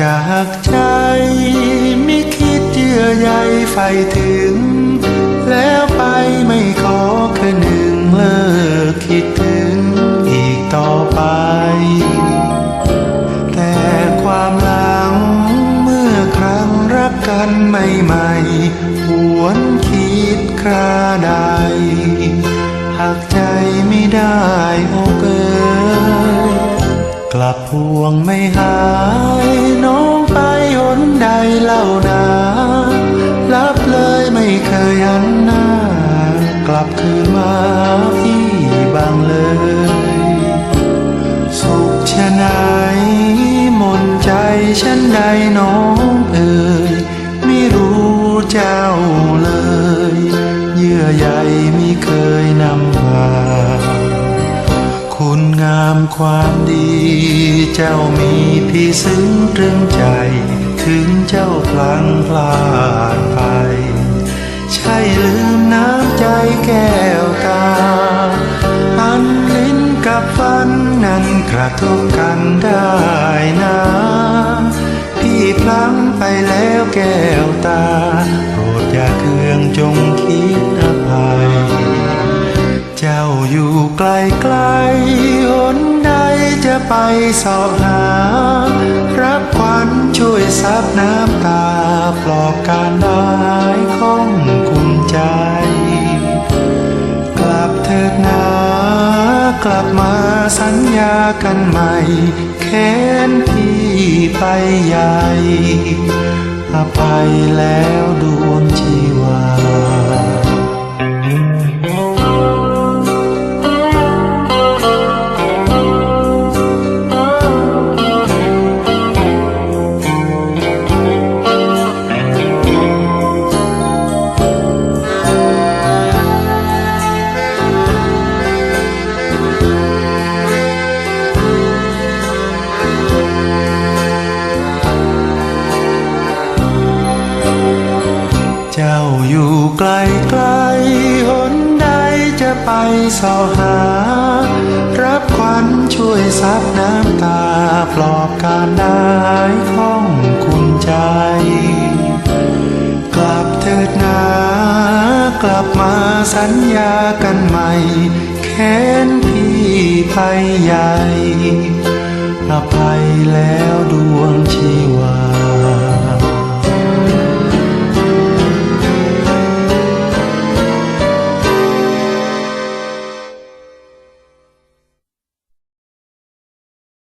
จากใจไม่คิดเยื่อใยใฝ่ถึง แล้วไปไม่ขอคืนหนึ่งเลิกคิดถึงอีกต่อไป แต่ความหลังเมื่อครั้งรักกันใหม่ๆหวนคิดคราใดหากใจไม่ได้โลับพวงไม่หาย น้องไปหนใดเล่านารับเลยไม่เคยหันหน้า กลับคืนมาพี่บางเลย สุขชะไหนมนใจฉันใดน้องเอ่ยไม่รู้เจ้าเลย เยื่อใยไม่เคยนำพา คุณงามความดี เจ้ามีพี่ซึ้งตรึงใจ ถึงเจ้าพลังพลาดไป ใช่ลืมน้ำใจแก้วตา อันลิ้นกับฟันนั้นกระทบกันได้นะพี่พลังไปแล้วแก้วตา โปรดอย่าเคืองจงคิด ไปสอบหา รับขวัญช่วยซับน้ำตา ปลอบการได้ของคุณใจ กลับเถิดนากลับมาสัญญากันใหม่ แค้นพี่ไปใหญ่อภัยแล้วดวงชีวา จะไปสอหา รับขวัญช่วยซับน้ำตา ปลอบการได้ของคุณใจ กลับเถิดนากลับมาสัญญากันใหม่ แค้นพี่ไปใหญ่อภัยแล้วดวงชี